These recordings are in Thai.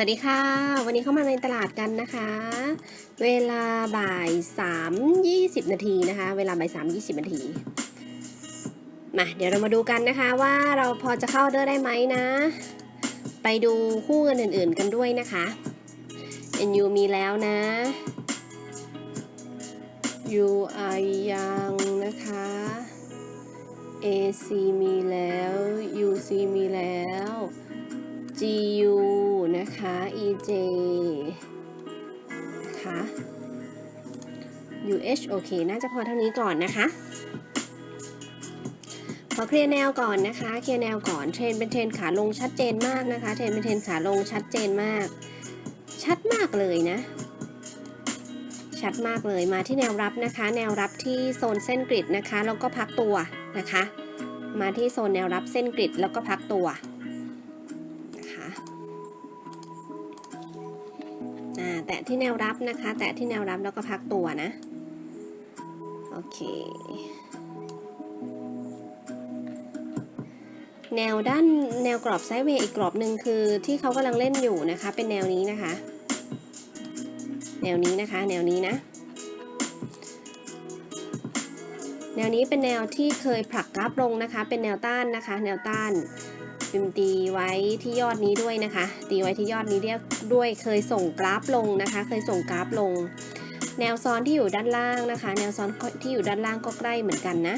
สวัสดีค่ะ วันนี้เข้ามาในตลาดกันนะคะ เวลาบ่ายสามยี่สิบนาทีนะคะ เวลาบ่ายสามยี่สิบนาทีมาเดี๋ยวเรามาดูกันนะคะว่าเราพอจะเข้าเดอร์ได้ไหมนะ ไปดูคู่กันอื่นๆกันด้วยนะคะ NU มีแล้วนะ UI ยังนะคะ AC มีแล้ว UC มีแล้ว GU นะคะ EJ นะคะ UH โอเค น่าจะพอเท่านี้ก่อนนะคะ ขอเคลียร์แนวก่อนนะคะ เคลียร์แนวก่อน เทรนเป็นเทรนขาลงชัดเจนมากนะคะ เทรนเป็นเทรนขาลงชัดเจนมาก ชัดมากเลยนะ ชัดมากเลย มาที่แนวรับนะคะ แนวรับที่โซนเส้นกริดนะคะ แล้วก็พักตัวนะคะ มาที่โซนแนวรับเส้นกริดแล้วก็พักตัว แตะที่แนวรับนะคะ แตะที่แนวรับแล้วก็พักตัวนะ โอเค แนวด้านแนวกรอบไซด์เวย์อีกกรอบหนึ่งคือที่เขากำลังเล่นอยู่นะคะ เป็นแนวนี้นะคะ แนวนี้นะคะ แนวนี้นะ แนวนี้เป็นแนวที่เคยผลักกราฟลงนะคะ เป็นแนวต้านนะคะ แนวต้าน พิมพ์ตีไว้ที่ยอดนี้ด้วยนะคะ ตีไว้ที่ยอดนี้เรียกด้วยเคยส่งกราฟลงนะคะ เคยส่งกราฟลง แนวซ้อนที่อยู่ด้านล่างนะคะ แนวซ้อนที่อยู่ด้านล่างก็ใกล้เหมือนกันนะ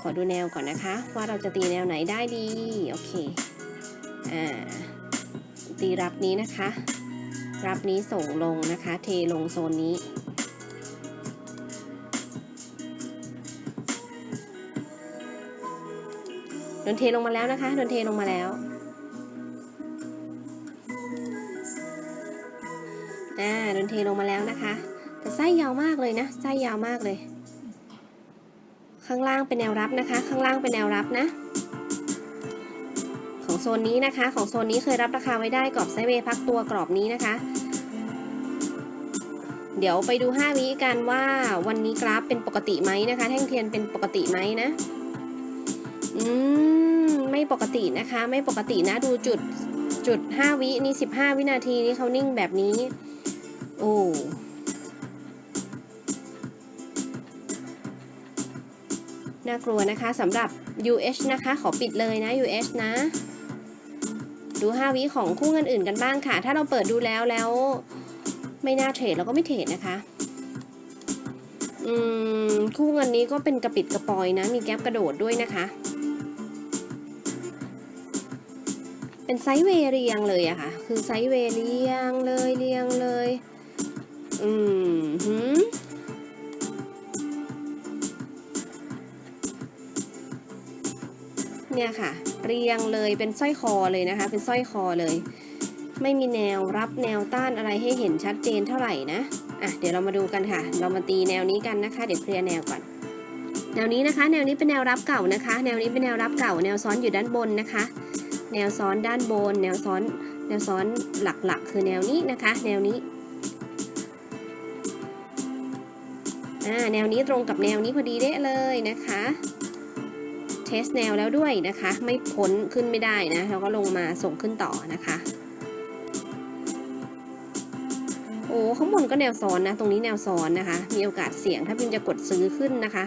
ขอดูแนวก่อนนะคะ ว่าเราจะตีแนวไหนได้ดีโอเคอ่าตีรับนี้นะคะ รับนี้ส่งลงนะคะ เทลงโซนนี้ โดนเทลงมาแล้วนะคะโดนเทลงมาแล้วอ่าโดนเทลงมาแล้วนะคะ แต่ไส้ยาวมากเลยนะไส้ยาวมากเลย ข้างล่างเป็นแนวรับนะคะ ข้างล่างเป็นแนวรับนะ ของโซนนี้นะคะ ของโซนนี้เคยรับราคาไว้ได้กรอบไซเวย์พักตัวกรอบนี้นะคะเดี๋ยวไปดู 5 วิกันว่าวันนี้กราฟเป็นปกติไหมนะคะ แท่งเทียนเป็นปกติไหมนะ อืม ไม่ปกตินะคะ ไม่ปกตินะดูจุดจุด 5 วินี่ 15 วินาทีนี่เขานิ่งแบบนี้ โอ้น่ากลัวนะคะสำหรับ UH นะคะ ขอปิดเลยนะ UH นะ ดู 5 วิของคู่เงินอื่นกันบ้างค่ะ ถ้าเราเปิดดูแล้วแล้วไม่น่าเทรดเราก็ไม่เทรดนะคะอืมคู่เงินนี้ก็เป็นกระปิดกระปอยนะ มีแก๊ปกระโดดด้วยนะคะ เป็นไซด์เวเรียงเลยอะค่ะ คือไซด์เวเรียงเลยเรียงเลย อืมหืมเนี่ยค่ะ เรียงเลยเป็นสร้อยคอเลยนะคะ เป็นสร้อยคอเลย ไม่มีแนวรับแนวต้านอะไรให้เห็นชัดเจนเท่าไหร่นะอะเดี๋ยวเรามาดูกันค่ะ เรามาตีแนวนี้กันนะคะ เดี๋ยวเคลียร์แนวก่อนแนวนี้นะคะ แนวนี้เป็นแนวรับเก่านะคะ แนวนี้เป็นแนวรับเก่า แนวซ้อนอยู่ด้านบนนะคะ แนวซ้อนด้านบน แนวซ้อน แนวซ้อนหลักๆ คือแนวนี้นะคะ แนวนี้อ่าแนวนี้ตรงกับแนวนี้พอดีเด้เลยนะคะ เทสแนวแล้วด้วยนะคะ ไม่พ้นขึ้นไม่ได้นะ เราก็ลงมาส่งขึ้นต่อนะคะ โอ้ข้างบนก็แนวซ้อนนะ ตรงนี้แนวซ้อนนะคะ มีโอกาสเสี่ยงถ้าพิมจะกดซื้อขึ้นนะคะ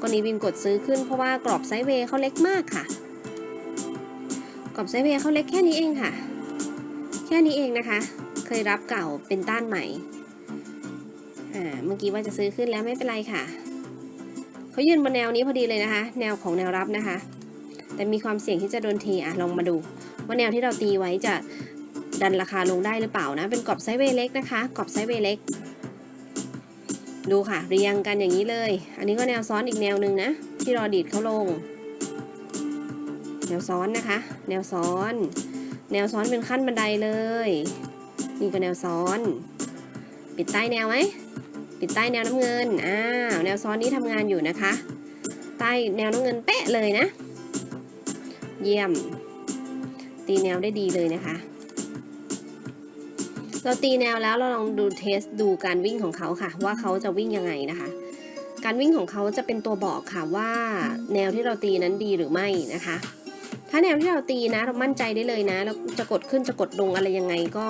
กรณีพิมกดซื้อขึ้นเพราะว่ากรอบไซด์เวย์เขาเล็กมากค่ะ กรอบไซเวย์เขาเล็กแค่นี้เองค่ะ แค่นี้เองนะคะ เคยรับเก่าเป็นต้านใหม่ อ่า เมื่อกี้ว่าจะซื้อขึ้นแล้วไม่เป็นไรค่ะ เขายืนบนแนวนี้พอดีเลยนะคะ แนวของแนวรับนะคะ แต่มีความเสี่ยงที่จะโดนเทอะลองมาดูว่าแนวที่เราตีไว้จะดันราคาลงได้หรือเปล่านะ เป็นกรอบไซเวย์เล็กนะคะ กรอบไซเวย์เล็ก ดูค่ะ เรียงกันอย่างนี้เลย อันนี้ก็แนวซ้อนอีกแนวหนึ่งนะ ที่รอดีดเขาลง นวซ้อนนะคะ แนวซ้อน แนวซ้อนเป็นขั้นบันไดเลย นี่ก็แนวซ้อน ปิดใต้แนวไหมปิดใต้แนวน้ำเงินอ้าวแนวซ้อนนี้ทำงานอยู่นะคะ ใต้แนวน้ำเงินเป๊ะเลยนะ เยี่ยม ตีแนวได้ดีเลยนะคะ เราตีแนวแล้วเราลองดูเทสดูการวิ่งของเขาค่ะ ว่าเขาจะวิ่งยังไงนะคะการวิ่งของเขาจะเป็นตัวบอกค่ะว่าแนวที่เราตีนั้นดีหรือไม่นะคะ ถ้าแนวที่เราตีนะ เรามั่นใจได้เลยนะเราจะกดขึ้นจะกดลงอะไรยังไงก็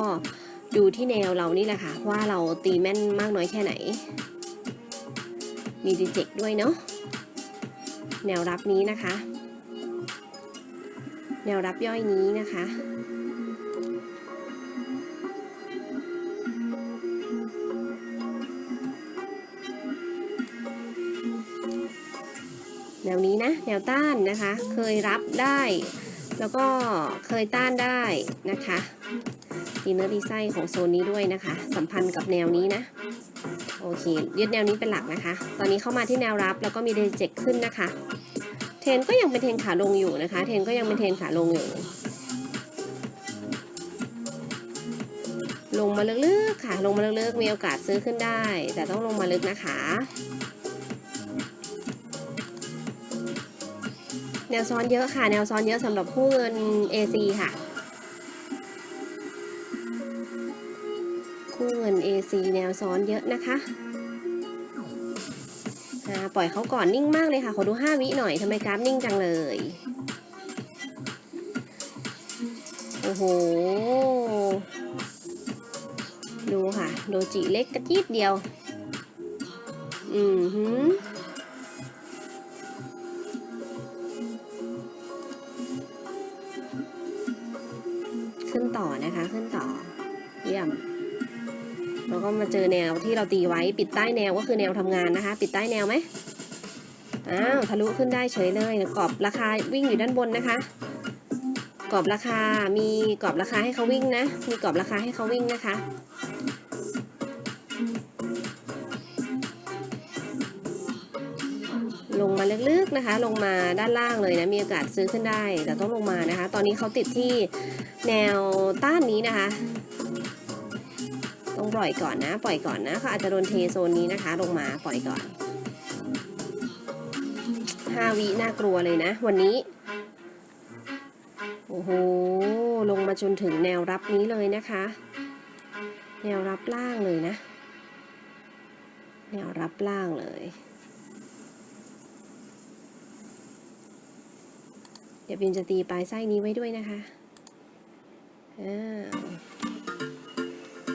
ดูที่แนวเรานี่แหละค่ะ ว่าเราตีแม่นมากน้อยแค่ไหน มีดีเจกด้วยเนาะแนวรับนี้นะคะ แนวรับย่อยนี้นะคะ วนี้นะ แนวต้านนะคะ เคยรับได้ แล้วก็เคยต้านได้นะคะดีเนอร์ดีไซน์ของโซนนี้ด้วยนะคะ สัมพันธ์กับแนวนี้นะ โอเคยึดแนวนี้เป็นหลักนะคะ ตอนนี้เข้ามาที่แนวรับแล้วก็มีเดเจกขึ้นนะคะ เทนก็ยังเป็นเทนขาลงอยู่นะคะ เทนก็ยังเป็นเทนขาลงอยู่ ลงมาลึกๆค่ะ ลงมาลึกๆ มีโอกาสซื้อขึ้นได้ แต่ต้องลงมาลึกนะคะ แนวซ้อนเยอะค่ะ แนวซ้อนเยอะสำหรับคู่เงิน AC ค่ะ คู่เงิน AC แนวซ้อนเยอะนะคะปล่อยเขาก่อนนิ่งมากเลยค่ะ ขอดู 5 วิหน่อยทำไมกราฟนิ่งจังเลย โอ้โห ดูค่ะ โดจิเล็กกระจีดเดียว อือหือ เจอแนวที่เราตีไว้ปิดใต้แนวก็คือแนวทำงานนะคะ ปิดใต้แนวไหมอ้าวทะลุขึ้นได้เฉยเลยกรอบราคาวิ่งอยู่ด้านบนนะคะกรอบราคา มีกรอบราคาให้เขาวิ่งนะ มีกรอบราคาให้เขาวิ่งนะคะ ลงมาลึกๆนะคะ ลงมาด้านล่างเลยนะ มีโอกาสซื้อขึ้นได้ แต่ต้องลงมานะคะ ตอนนี้เขาติดที่แนวต้านนี้นะคะ ต้องปล่อยก่อนนะ ปล่อยก่อนนะเขาอาจจะโดนเทโซนนี้นะคะ ลงมาปล่อยก่อนห้าวิน่ากลัวเลยนะ วันนี้ โอ้โห ลงมาจนถึงแนวรับนี้เลยนะคะ แนวรับล่างเลยนะ แนวรับล่างเลย เดี๋ยวบินจะตีปลายไส้นี้ไว้ด้วยนะคะอ้าว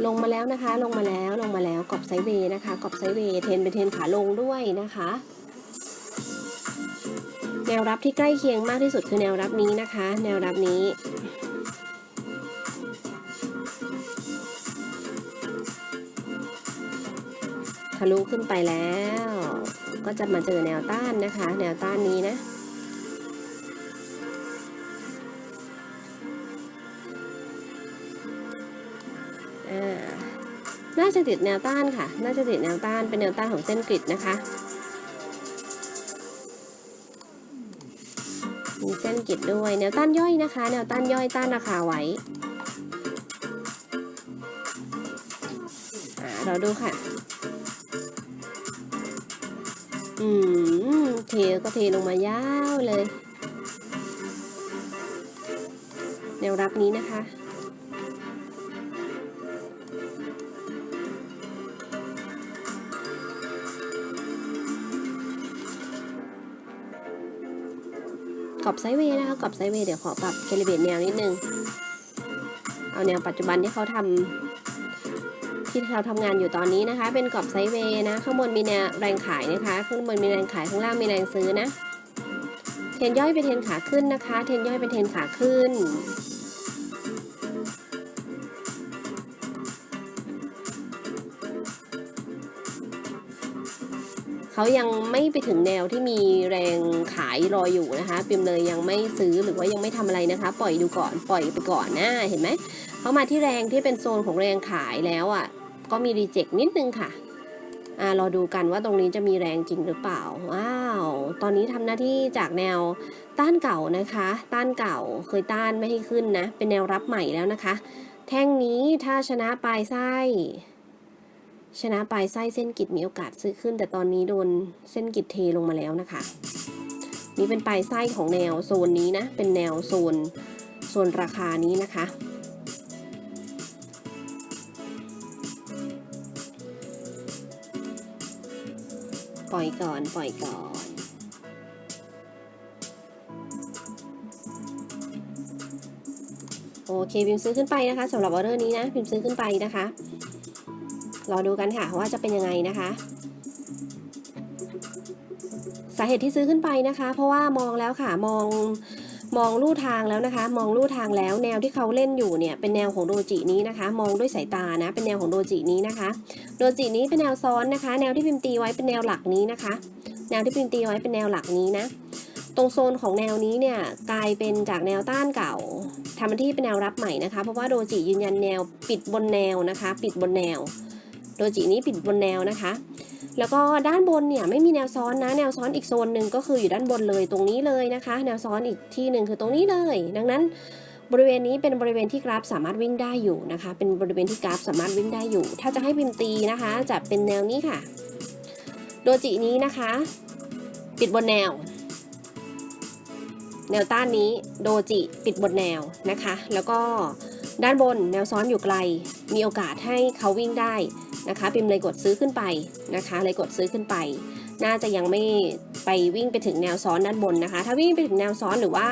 ลงมาแล้วนะคะ ลงมาแล้วลงมาแล้วกรอบไซด์เวย์นะคะกรอบไซด์เวย์เทนเป็นเทนขาลงด้วยนะคะ แนวรับที่ใกล้เคียงมากที่สุดคือแนวรับนี้นะคะ แนวรับนี้ทะลุขึ้นไปแล้ว ก็จะมาเจอแนวต้านนะคะ แนวต้านนี้นะ น่าจะติดแนวต้านค่ะ น่าจะติดแนวต้าน เป็นแนวต้านของเส้นกริดนะคะ มีเส้นกริดด้วย แนวต้านย่อยนะคะ แนวต้านย่อยต้านราคาไว้อ่าเราดูค่ะ อืม เทก็เทลงมายาวเลย แนวรับนี้นะคะ รอบไซด์เวย์นะคะกรอบไซด์เวย์เดี๋ยวขอปรับแคลิเบตแนวนิดนึง เอาแนวปัจจุบันที่เขาทำที่เราทำงานอยู่ตอนนี้นะคะ เป็นกรอบไซด์เวย์นะ ข้างบนมีแนวแรงขายนะคะ ข้างบนมีแรงขายข้างล่างมีแรงซื้อนะ เทนย่อยเป็นเทนขาขึ้นนะคะ เทนย่อยเป็นเทนขาขึ้น เขายังไม่ไปถึงแนวที่มีแรงขายรออยู่นะคะปิมเลยยังไม่ซื้อหรือว่ายังไม่ทำอะไรนะคะ ปล่อยดูก่อนปล่อยไปก่อนนะเห็นไหมเขามาที่แรงที่เป็นโซนของแรงขายแล้วอะ ก็มีรีเจ็คนิดนึงค่ะอ่ารอดูกันว่าตรงนี้จะมีแรงจริงหรือเปล่าว้าว ตอนนี้ทำหน้าที่จากแนวต้านเก่านะคะ ต้านเก่าเคยต้านไม่ให้ขึ้นนะ เป็นแนวรับใหม่แล้วนะคะ แท่งนี้ถ้าชนะปลายไส้ ชนะปลายไส้เส้นกิดมีโอกาสซื้อขึ้น แต่ตอนนี้โดนเส้นกิดเทลงมาแล้วนะคะ นี่เป็นปลายไส้ของแนวโซนนี้นะ เป็นแนวโซนโซนราคานี้นะคะปล่อยก่อน ปล่อยก่อน โอเคพิมซื้อขึ้นไปนะคะสำหรับออเดอร์นี้นะพิมซื้อขึ้นไปนะคะ รอดูกันค่ะว่าจะเป็นยังไงนะคะ สาเหตุที่ซื้อขึ้นไปนะคะ เพราะว่ามองแล้วค่ะมองมองลู่ทางแล้วนะคะ มองลู่ทางแล้วแนวที่เขาเล่นอยู่เนี่ยเป็นแนวของโดจินี้นะคะ มองด้วยสายตานะเป็นแนวของโดจินี้นะคะ โดจินี้เป็นแนวซ้อนนะคะ แนวที่พิมพ์ตีไว้เป็นแนวหลักนี้นะคะ แนวที่พิมพ์ตีไว้เป็นแนวหลักนี้นะ ตรงโซนของแนวนี้เนี่ยกลายเป็นจากแนวต้านเก่าทำหน้าที่เป็นแนวรับใหม่นะคะ เพราะว่าโดจิยืนยันแนวปิดบนแนวนะคะ ปิดบนแนว โดจินี้ปิดบนแนวนะคะ แล้วก็ด้านบนเนี่ยไม่มีแนวซ้อนนะ แนวซ้อนอีกโซนหนึ่งก็คืออยู่ด้านบนเลยตรงนี้เลยนะคะ แนวซ้อนอีกที่หนึ่งคือตรงนี้เลย ดังนั้นบริเวณนี้เป็นบริเวณที่กราฟสามารถวิ่งได้อยู่นะคะ เป็นบริเวณที่กราฟสามารถวิ่งได้อยู่ ถ้าจะให้พิมพ์ตีนะคะ จะเป็นแนวนี้ค่ะ โดจินี้นะคะ ปิดบนแนว แนวต้านนี้โดจิปิดบนแนวนะคะ แล้วก็ด้านบนแนวซ้อนอยู่ไกล มีโอกาสให้เขาวิ่งได้ นะคะพิมพ์เลยกดซื้อขึ้นไปนะคะเลยกดซื้อขึ้นไป น่าจะยังไม่ไปวิ่งไปถึงแนวซ้อนด้านบนนะคะ ถ้าวิ่งไปถึงแนวซ้อนหรือว่า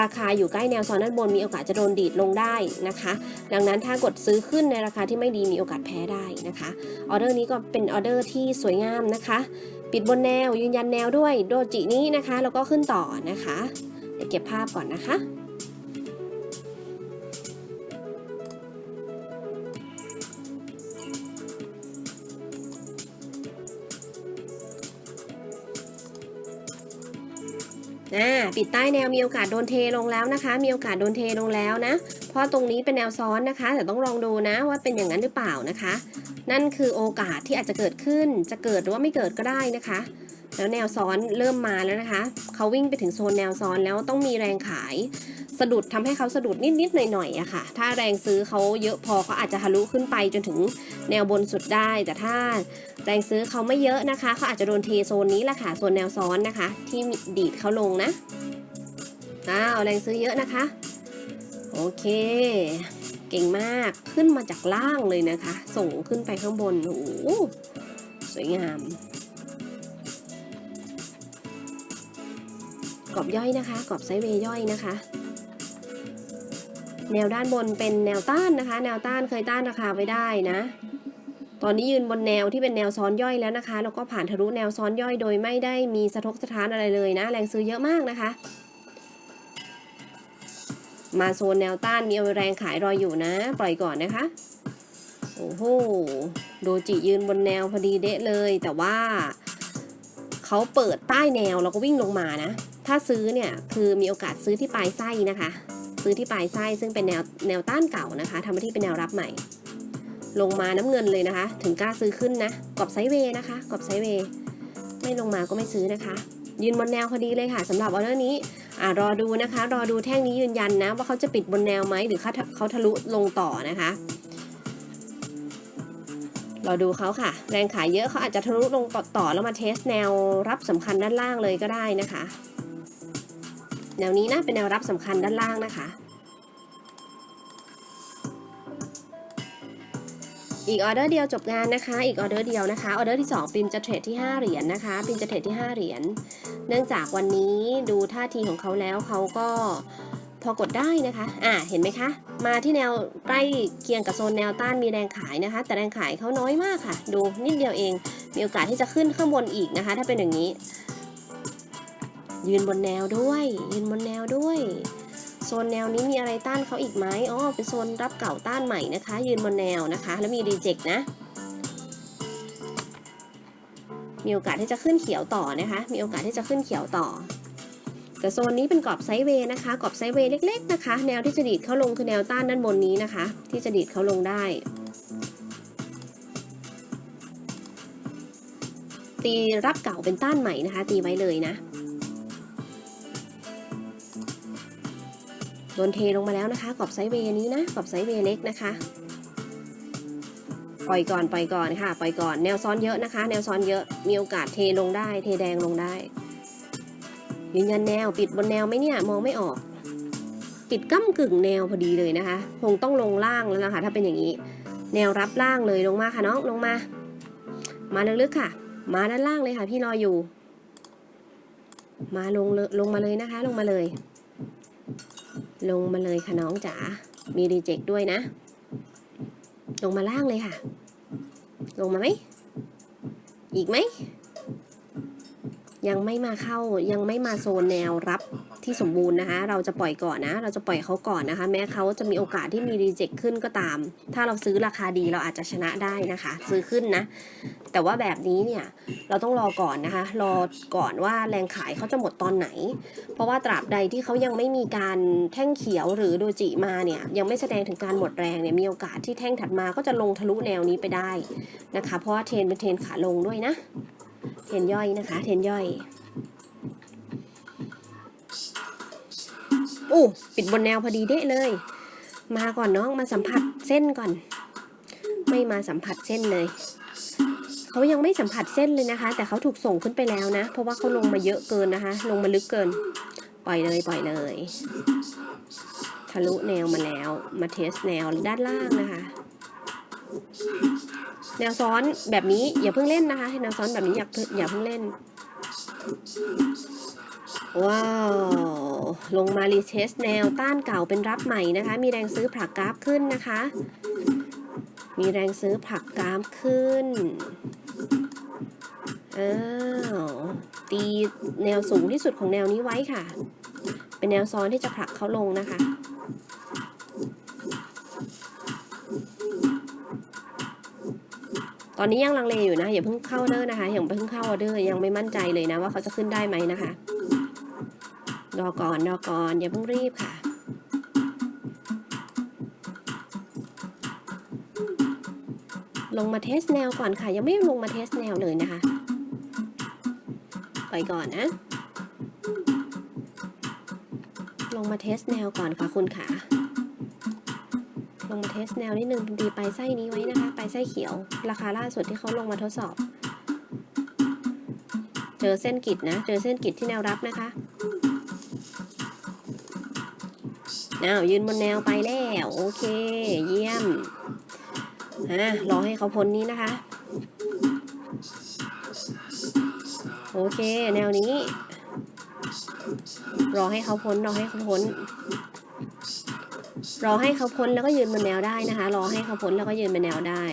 ราคาอยู่ใกล้แนวซ้อนด้านบนมีโอกาสจะโดนดีดลงได้นะคะ ดังนั้นถ้ากดซื้อขึ้นในราคาที่ไม่ดีมีโอกาสแพ้ได้นะคะออเดอร์นี้ก็เป็นออเดอร์ที่สวยงามนะคะ ปิดบนแนวยืนยันแนวด้วยโดจินี้นะคะแล้วก็ขึ้นต่อนะคะเดี๋ยวเก็บภาพก่อนนะคะ อ่าปิดใต้แนวมีโอกาสโดนเทลงแล้วนะคะ มีโอกาสโดนเทลงแล้วนะ เพราะตรงนี้เป็นแนวซ้อนนะคะ แต่ต้องลองดูนะว่าเป็นอย่างนั้นหรือเปล่านะคะ นั่นคือโอกาสที่อาจจะเกิดขึ้น จะเกิดหรือว่าไม่เกิดก็ได้นะคะ แล้วแนวซ้อนเริ่มมาแล้วนะคะ เขาวิ่งไปถึงโซนแนวซ้อนแล้วต้องมีแรงขาย สะดุดทำให้เขาสะดุดนิดๆหน่อยๆอะค่ะ ถ้าแรงซื้อเขาเยอะพอเขาอาจจะทะลุขึ้นไปจนถึงแนวบนสุดได้ แต่ถ้าแรงซื้อเขาไม่เยอะนะคะเขาอาจจะโดนเทโซนนี้แหละค่ะโซนแนวซ้อนนะคะ ที่ดีดเขาลงนะอ้าวแรงซื้อเยอะนะคะ โอเค เก่งมากขึ้นมาจากล่างเลยนะคะ ส่งขึ้นไปข้างบนโอ้สวยงามกรอบย่อยนะคะกรอบไซด์เวย์ย่อยนะคะ แนวด้านบนเป็นแนวต้านนะคะ แนวต้านเคยต้านราคาไว้ได้นะ ตอนนี้ยืนบนแนวที่เป็นแนวซ้อนย่อยแล้วนะคะ แล้วก็ผ่านทะลุแนวซ้อนย่อยโดยไม่ได้มีสะทกสะท้านอะไรเลยนะ แรงซื้อเยอะมากนะคะ มาโซนแนวต้านมีแรงขายรอยอยู่นะ ปล่อยก่อนนะคะ โอ้โห โดจิยืนบนแนวพอดีเดะเลย แต่ว่าเขาเปิดใต้แนวแล้วก็วิ่งลงมานะ ถ้าซื้อเนี่ยคือมีโอกาสซื้อที่ปลายไส้นะคะ ซื้อที่ปลายไส้ซึ่งเป็นแนวแนวต้านเก่านะคะทำหน้าที่เป็นแนวรับใหม่ ลงมาน้ำเงินเลยนะคะ ถึงกล้าซื้อขึ้นนะกรอบไซด์เวย์นะคะกรอบไซด์เวย์ไม่ลงมาก็ไม่ซื้อนะคะ ยืนบนแนวพอดีเลยค่ะสำหรับออเดอร์นี้อ่ารอดูนะคะ รอดูแท่งนี้ยืนยันนะ ว่าเขาจะปิดบนแนวไหมหรือเขาเขาทะลุลงต่อนะคะรอดูเขาค่ะ แรงขายเยอะเขาอาจจะทะลุลงต่อแล้วมาเทสแนวรับสำคัญด้านล่างเลยก็ได้นะคะ แนวนี้นะเป็นแนวรับสำคัญด้านล่างนะคะ อีกออเดอร์เดียวจบงานนะคะ อีกออเดอร์เดียวนะคะ ออเดอร์ที่ 2 ปิมจะเทรดที่ 5 เหรียญนะคะ ปิมจะเทรดที่ 5 เหรียญ เนื่องจากวันนี้ดูท่าทีของเขาแล้วเขาก็พอกดได้นะคะ อ่า เห็นไหมคะ มาที่แนวใกล้เคียงกับโซนแนวต้านมีแรงขายนะคะ แต่แรงขายเขาน้อยมากค่ะ ดูนิดเดียวเอง มีโอกาสที่จะขึ้นข้างบนอีกนะคะ ถ้าเป็นอย่างนี้ ยืนบนแนวด้วย ยืนบนแนวด้วย โซนแนวนี้มีอะไรต้านเขาอีกไหมอ๋อเป็นโซนรับเก่าต้านใหม่นะคะ ยืนบนแนวนะคะ แล้วมีรีเจ็คนะ มีโอกาสที่จะขึ้นเขียวต่อนะคะ มีโอกาสที่จะขึ้นเขียวต่อแต่โซนนี้เป็นกรอบไซด์เวย์นะคะ กรอบไซด์เวย์เล็ก ๆ นะคะ แนวที่จะดีดเข้าลงคือแนวต้านด้านบนนี้นะคะ ที่จะดีดเข้าลงได้ ตีรับเก่าเป็นต้านใหม่นะคะ ตีไว้เลยนะ โดนเทลงมาแล้วนะคะ กรอบไซด์เวย์นี้นะ กรอบไซด์เวย์เล็กนะคะ ปล่อยก่อน ปล่อยก่อนค่ะ ปล่อยก่อน แนวซ้อนเยอะนะคะ แนวซ้อนเยอะ มีโอกาสเทลงได้ เทแดงลงได้ ยืนยันแนว ปิดบนแนวไหมเนี่ย มองไม่ออก ปิดก้ากึ่งแนวพอดีเลยนะคะ คงต้องลงล่างแล้วนะคะ ถ้าเป็นอย่างนี้ แนวรับล่างเลย ลงมาค่ะน้อง ลงมา มาลึกๆค่ะ มาด้านล่างเลยค่ะ พี่รออยู่ มาลงลงมาเลยนะคะ ลงมาเลย ลงมาเลยค่ะน้องจ๋า มีรีเจ็คด้วยนะ ลงมาล่างเลยค่ะ ลงมาไหม อีกไหม ยังไม่มาเข้า ยังไม่มาโซนแนวรับที่สมบูรณ์นะคะ เราจะปล่อยก่อนนะ เราจะปล่อยเขาก่อนนะคะ แม้เขาจะมีโอกาสที่มีรีเจ็คขึ้นก็ตาม ถ้าเราซื้อราคาดีเราอาจจะชนะได้นะคะ ซื้อขึ้นนะ แต่ว่าแบบนี้เนี่ยเราต้องรอก่อนนะคะรอก่อนว่าแรงขายเขาจะหมดตอนไหน เพราะว่าตราบใดที่เขายังไม่มีการแท่งเขียวหรือโดจิมาเนี่ยยังไม่แสดงถึงการหมดแรงเนี่ยมีโอกาสที่แท่งถัดมาก็จะลงทะลุแนวนี้ไปได้นะคะ เพราะว่าเทรนเป็นเทรนขาลงด้วยนะ เทรนย่อยนะคะเทรนย่อยอู้ปิดบนแนวพอดีเด้เลย มาก่อนน้องมาสัมผัสเส้นก่อน ไม่มาสัมผัสเส้นเลย เขายังไม่สัมผัสเส้นเลยนะคะ แต่เขาถูกส่งขึ้นไปแล้วนะ เพราะว่าเขาลงมาเยอะเกินนะคะ ลงมาลึกเกิน ปล่อยเลยปล่อยเลยทะลุแนวมาแล้ว มาเทสแนวด้านล่างนะคะ แนวซ้อนแบบนี้อย่าเพิ่งเล่นนะคะแนวซ้อนแบบนี้อย่าอย่าเพิ่งเล่น ว้าว ลงมารีเทสแนวต้านเก่าเป็นรับใหม่นะคะ มีแรงซื้อผลักกราฟขึ้นนะคะมีแรงซื้อผลักกราฟขึ้น อ้าวตีแนวสูงที่สุดของแนวนี้ไว้ค่ะ เป็นแนวซ้อนที่จะผลักเขาลงนะคะตอนนี้ยังลังเลอยู่นะอย่าเพิ่งเข้าเด้อนะคะอย่าเพิ่งเข้าออเดอร์ยังไม่มั่นใจเลยนะว่าเขาจะขึ้นได้ไหมนะคะรอก่อนรอก่อนอย่าเพิ่งรีบค่ะ ลงมาเทสแนวก่อนค่ะ ยังไม่ลงมาเทสแนวเลยนะคะ ไปก่อนนะ ลงมาเทสแนวก่อนค่ะคุณขาลงมาเทสแนวนิดนึงดีไปไส้นี้ไว้นะคะ ไปไส้เขียว ราคาล่าสุดที่เขาลงมาทดสอบ เจอเส้นกิดนะ เจอเส้นกิดที่แนวรับนะคะอ้าวยืนบนแนวไปแล้ว โอเค เยี่ยมอะรอให้เขาพ้นนี้นะคะ โอเค แนวนี้ รอให้เขาพ้นรอให้เขาพ้น รอให้เขาพ้นแล้วก็ยืนบนแนวได้นะคะ รอให้เขาพ้นแล้วก็ยืนบนแนวได้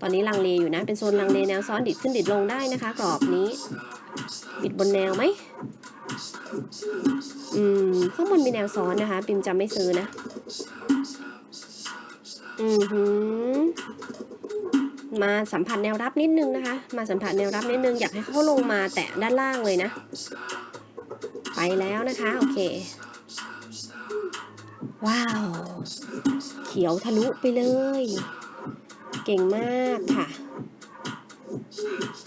ตอนนี้ลังเลอยู่นะ เป็นโซนลังเลแนวซ้อนดิดขึ้นดิดลงได้นะคะ กรอบนี้ปิดบนแนวไหมอืมข้างบนมีแนวซ้อนนะคะ ปิมจะไม่ซื้อนะ อือหือ มาสัมผัสแนวรับนิดนึงนะคะ มาสัมผัสแนวรับนิดนึง อยากให้เขาลงมาแตะด้านล่างเลยนะ ไปแล้วนะคะ โอเค ว้าว เขียวทะลุไปเลย เก่งมากค่ะ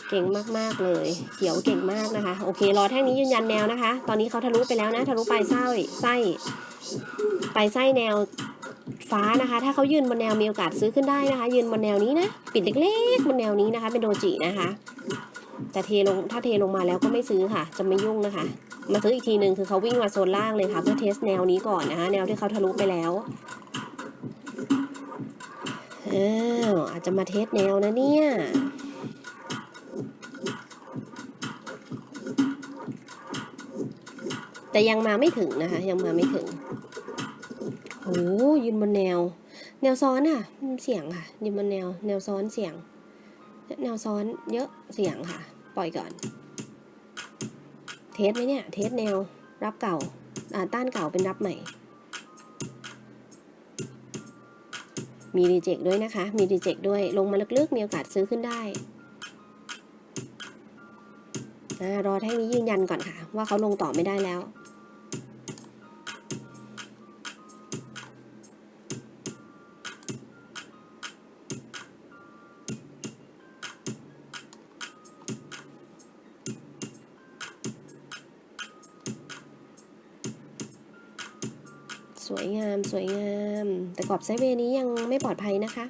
เก่งมากๆเลย เขียวเก่งมากนะคะ โอเค รอแท่งนี้ยืนยันแนวนะคะ ตอนนี้เขาทะลุไปแล้วนะ ทะลุปลายไส้ไส้ปลายไส้แนว ฟ้านะคะ ถ้าเขายืนบนแนวมีโอกาสซื้อขึ้นได้นะคะ ยืนบนแนวนี้นะ ปิดเล็กๆบนแนวนี้นะคะ เป็นโดจินะคะแต่เทลงถ้าเทลงมาแล้วก็ไม่ซื้อค่ะ จะไม่ยุ่งนะคะ มาซื้ออีกทีหนึ่งคือเขาวิ่งมาโซนล่างเลยค่ะ เพื่อเทสแนวนี้ก่อนนะคะแนวที่เขาทะลุไปแล้วอ้าวอาจจะมาเทสแนวนะเนี่ยแต่ยังมาไม่ถึงนะคะ ยังมาไม่ถึง โอ้ยืนบนแนว แนวซ้อนอะเสียงค่ะ ยืนบนแนว แนวซ้อนเสียง แนวซ้อนเยอะเสียงค่ะ ปล่อยก่อน เทสไหมเนี่ย เทสแนวรับเก่าอ่าต้านเก่าเป็นรับใหม่ มีรีเจ็คด้วยนะคะ มีรีเจ็คด้วยลงมาลึกๆ มีโอกาสซื้อขึ้นได้รอแท่งนี้ยืนยันก่อนค่ะ ว่าเขาลงต่อไม่ได้แล้วามสวยงาม แต่กรอบไซเวนี้ยังไม่ปลอดภัยนะคะ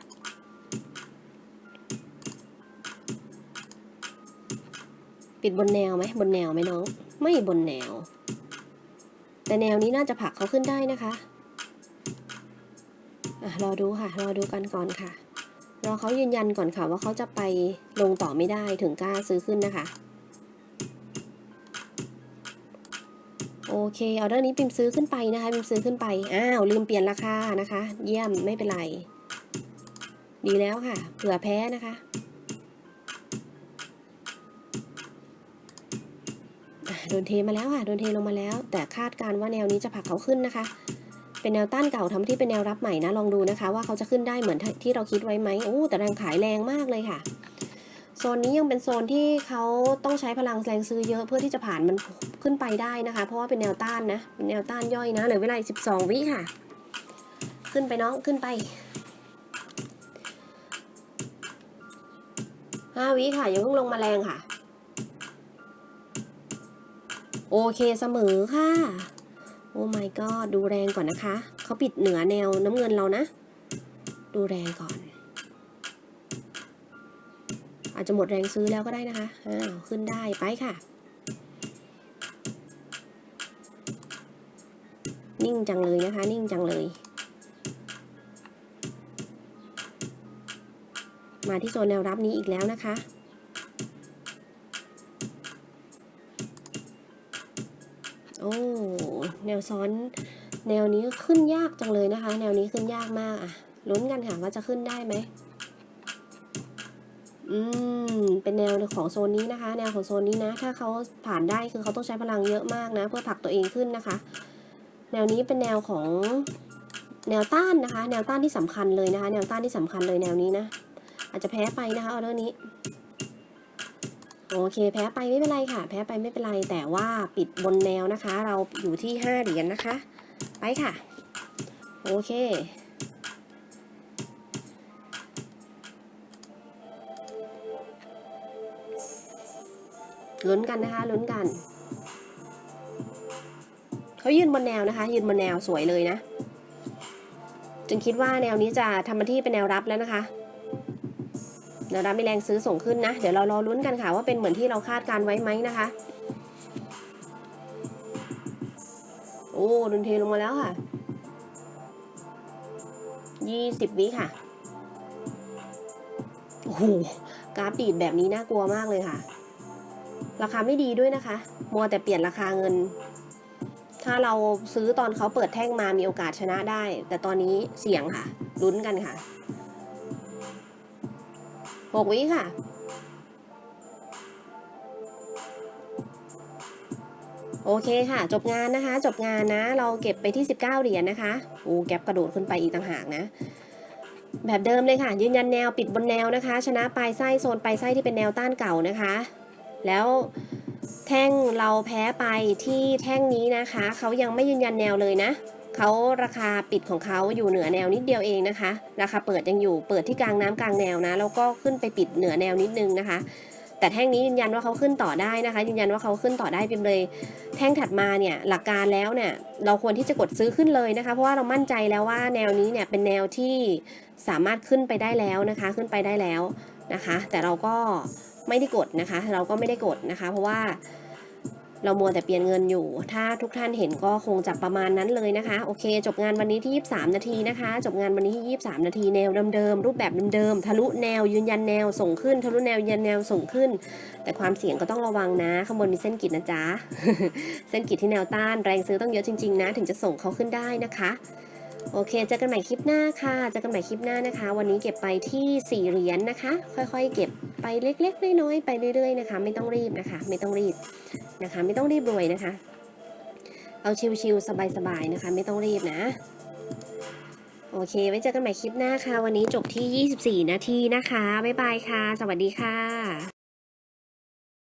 ปิดบนแนวไหมบนแนวไหมน้อง ไม่บนแนว แต่แนวนี้น่าจะผลักเขาขึ้นได้นะคะอะรอดูค่ะ รอดูกันก่อนค่ะ รอเขายืนยันก่อนค่ะว่าเขาจะไปลงต่อไม่ได้ถึงกล้าซื้อขึ้นนะคะ อเคออเดอร์นี้ปิมซื้อขึ้นไปนะคะปิมซื้อขึ้นไป อ้าวลืมเปลี่ยนราคานะคะ เยี่ยมไม่เป็นไร ดีแล้วค่ะ เผื่อแพ้นะคะโดนเทมาแล้วค่ะโดนเทลงมาแล้ว แต่คาดการว่าแนวนี้จะผลักเขาขึ้นนะคะ เป็นแนวต้านเก่าทำที่เป็นแนวรับใหม่นะลองดูนะคะ ว่าเขาจะขึ้นได้เหมือนที่เราคิดไว้ไหมโอ้แต่แรงขายแรงมากเลยค่ะ โซนนี้ยังเป็นโซนที่เขาต้องใช้พลังแรงซื้อเยอะเพื่อที่จะผ่านมันขึ้นไปได้นะคะ เพราะว่าเป็นแนวต้านนะเป็นแนวต้านย่อยนะเหลือเวลาอีก12 วิค่ะ ขึ้นไปน้องขึ้นไปห้าวิค่ะอย่าเพิ่งลงมาแรงค่ะ โอเคเสมอค่ะโอ้ my god ดูแรงก่อนนะคะ เขาปิดเหนือแนวน้ำเงินเรานะ ดูแรงก่อน อาจจะหมดแรงซื้อแล้วก็ได้นะคะอ้าวขึ้นได้ไปค่ะ นิ่งจังเลยนะคะ นิ่งจังเลย มาที่โซนแนวรับนี้อีกแล้วนะคะโอ้แนวซ้อนแนวนี้ขึ้นยากจังเลยนะคะ แนวนี้ขึ้นยากมากอะลุ้นกันค่ะว่าจะขึ้นได้ไหม อืม เป็นแนวของโซนนี้นะคะ แนวของโซนนี้นะ ถ้าเขาผ่านได้คือเขาต้องใช้พลังเยอะมากนะ เพื่อผลักตัวเองขึ้นนะคะ แนวนี้เป็นแนวของแนวต้านนะคะ แนวต้านที่สำคัญเลยนะคะ แนวต้านที่สำคัญเลยแนวนี้นะ อาจจะแพ้ไปนะคะออเดอร์นี้ โอเค แพ้ไปไม่เป็นไรค่ะ แพ้ไปไม่เป็นไร แต่ว่าปิดบนแนวนะคะ เราอยู่ที่ห้าเหรียญนนะคะ ไปค่ะ โอเค ลุ้นกันนะคะลุ้นกันเขายืนบนแนวนะคะ ยืนบนแนวสวยเลยนะ จึงคิดว่าแนวนี้จะทำหน้าที่เป็นแนวรับแล้วนะคะแนวรับมีแรงซื้อส่งขึ้นนะ เดี๋ยวเรารอลุ้นกันค่ะว่าเป็นเหมือนที่เราคาดการไว้ไหมนะคะ โอ้ดนเทลงมาแล้วค่ะยี่สิบวิค่ะ โอ้โหกราฟดีดแบบนี้น่ากลัวมากเลยค่ะ ราคาไม่ดีด้วยนะคะ มัวแต่เปลี่ยนราคาเงิน ถ้าเราซื้อตอนเขาเปิดแท่งมามีโอกาสชนะได้ แต่ตอนนี้เสี่ยงค่ะ ลุ้นกันค่ะหกวิค่ะ โอเคค่ะ จบงานนะคะ จบงานนะ เราเก็บไปที่ 19 เหรียญนะคะโอ้แก็บกระโดดขึ้นไปอีกต่างหากนะแบบเดิมเลยค่ะ ยืนยันแนวปิดบนแนวนะคะ ชนะปลายไส้โซนปลายไส้ที่เป็นแนวต้านเก่านะคะ แล้วแท่งเราแพ้ไปที่แท่งนี้นะคะ เขายังไม่ยืนยันแนวเลยนะเขาราคาปิดของเขาอยู่เหนือแนวนิดเดียวเองนะคะ ราคาเปิดยังอยู่เปิดที่กลางน้ำกลางแนวนะ แล้วก็ขึ้นไปปิดเหนือแนวนิดนึงนะคะ แต่แท่งนี้ยืนยันว่าเขาขึ้นต่อได้นะคะ ยืนยันว่าเขาขึ้นต่อได้เป็นเลย แท่งถัดมาเนี่ยหลักการแล้วเนี่ยเราควรที่จะกดซื้อขึ้นเลยนะคะ เพราะว่าเรามั่นใจแล้วว่าแนวนี้เนี่ยเป็นแนวที่สามารถขึ้นไปได้แล้วนะคะ ขึ้นไปได้แล้วนะคะ แต่เราก็ ไม่ได้กดนะคะ เราก็ไม่ได้กดนะคะ เพราะว่าเรามัวแต่เปลี่ยนเงินอยู่ ถ้าทุกท่านเห็นก็คงจะประมาณนั้นเลยนะคะ โอเค จบงานวันนี้ที่ 23 นาทีนะคะ จบงานวันนี้ที่ 23 นาทีแนวเดิมๆ รูปแบบเดิมๆ ทะลุแนวยืนยันแนวส่งขึ้น ทะลุแนวยืนยันแนวส่งขึ้น แต่ความเสี่ยงก็ต้องระวังนะ ข้างบนมีเส้นกิดนะจ๊ะ เส้นกิดที่แนวต้าน แรงซื้อต้องเยอะจริงๆนะ ถึงจะส่งเขาขึ้นได้นะคะ โอเคเจอกันใหม่คลิปหน้าค่ะเจอกันใหม่คลิปหน้านะคะ วันนี้เก็บไปที่4เหรียญนะคะ ค่อยๆ เก็บไปเล็กๆน้อยๆไปเรื่อยๆนะคะ ไม่ต้องรีบนะคะ ไม่ต้องรีบนะคะ ไม่ต้องรีบรวยนะคะ เอาชิวๆสบายๆนะคะ ไม่ต้องรีบนะโอเค ไว้เจอกันใหม่คลิปหน้าค่ะ วันนี้จบที่ 24 นาทีนะคะ บ๊ายบายค่ะ สวัสดีค่ะ